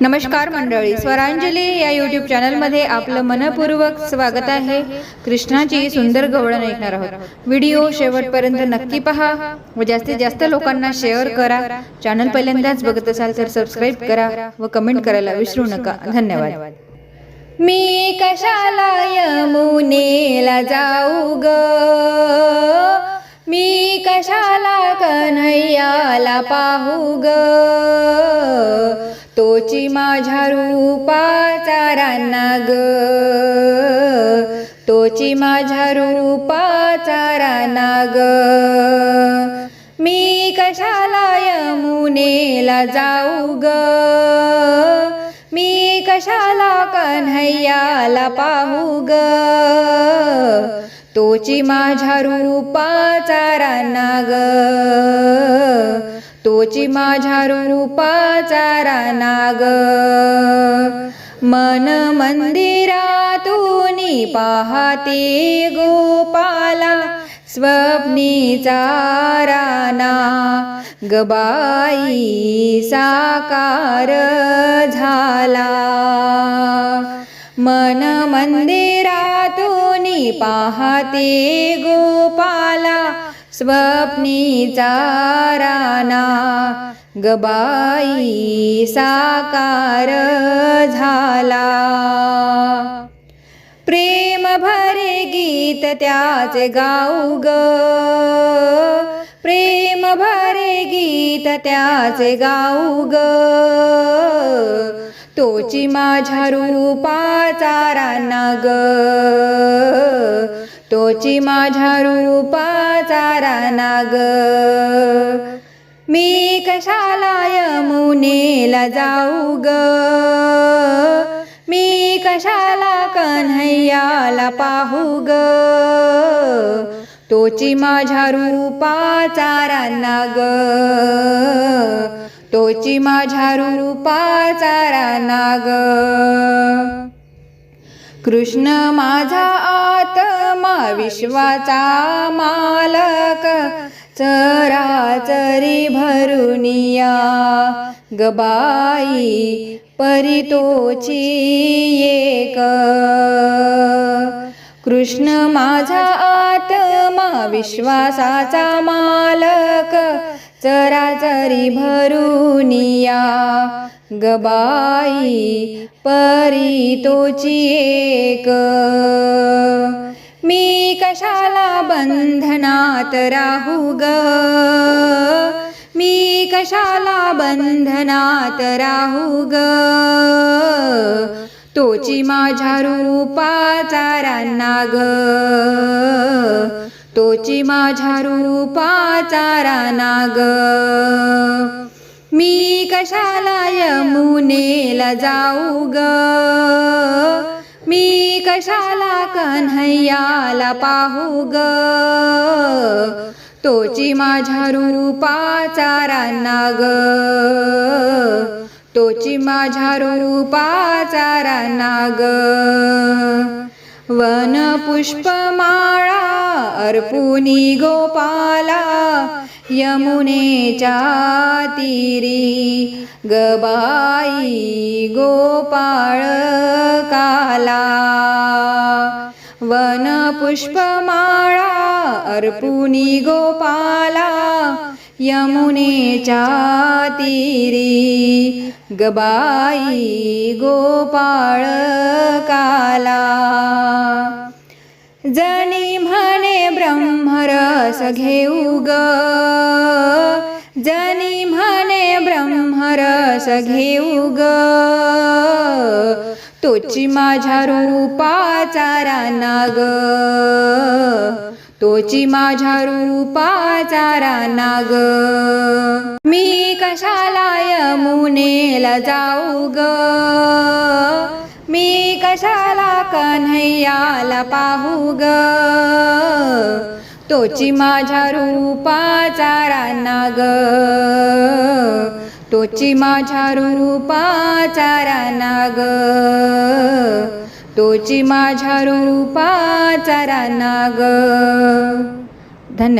नमस्कार मंडळी. स्वरांजली या यूट्यूब चॅनलमध्ये आपलं मनपूर्वक स्वागत आहे. कृष्णाची सुंदर गवळण ऐकणार आहोत. व्हिडिओ शेवटपर्यंत नक्की पहा व जास्तीत जास्त लोकांना शेअर करा. चॅनल पहिल्यांदाच बघत असाल तर सबस्क्राईब करा व कमेंट करायला विसरू नका. धन्यवाद. मी कशाला यमुनेला जाऊ ग? मी कशाला कन्हैयाला पाहू ग? तोची माझ्या रूपाचा रान्ना ग. तोची माझ्या रूपाचा रान्ना ग. मी कशाला यमुनेला जाऊ ग? मी कशाला कन्हैयाला पाहू ग? तोची माझ्या रूपाचा रान्ना ग. तोची माझ्या रूपाचा रानाग. मन मंदिरातून पाहते गोपाला स्वप्नीचा राना. गबाई साकार झाला. मन मंदिरातून पाहते गोपाला स्वप्नी चाराना गबाई साकार झाला. प्रेम भरे गीत त्याचे गाऊ ग. प्रेम भरे गीत त्याचे गाऊ ग. तोची माझ्या रूपाचा राना ग. तोची माझ्या रूपाचा रानाग. मी कशाला यमुनेला जाऊ ग मी कशाला कन्हैयाला पाहू ग तोची माझ्या रूपाचा रानाग. तोची माझ्या रूपाचा रानाग. कृष्ण माझा आत्मा विश्वाचा मालक चराचरी भरुनिया गबाई परितोची एक. कृष्ण माझा आत्मा विश्वासाचा मालक चराचरी भरुनिया गबाई परितोची एक. मी कशाला बंधनात राहू ग? मी कशाला बंधनात राहू ग? तोची माझ्या रूपाचा राना ग. तोची माझ्या रूपाचा राना ग. मी कशाला यमुनेला जाऊ ग? मी कशाला कन्हैयाला पाहू ग? तोची माझ्या रूपाचा रान्ना ग. तोची माझ्या रूपाचा रान्ना ग. वन पुष्पमाळा अर्पुनी गोपाला यमुनेच्या तीरी गबाई गोपाळ काला. वन पुष्पमाळा अर्पुनी गोपाला यमुनेच्या तीरी गबाई गोपाळ काला. जनी म्हणे ब्रह्मरस घेऊ ग. जनी म्हणे ब्रह्मरस घेऊ ग. तोची माझ्या रूपाचा राना ग. तोची माझ्या रूपाचा राना ग. कशाला यमुनेला जाऊ ग? मी कशाला कन्हैयाला पाहू ग? तोची माझ्या रूपाचा राना ग. तोची माझ्या रूपाचा राना ग. तोची माझ्या रूपाचा राना ग. धन्यवाद.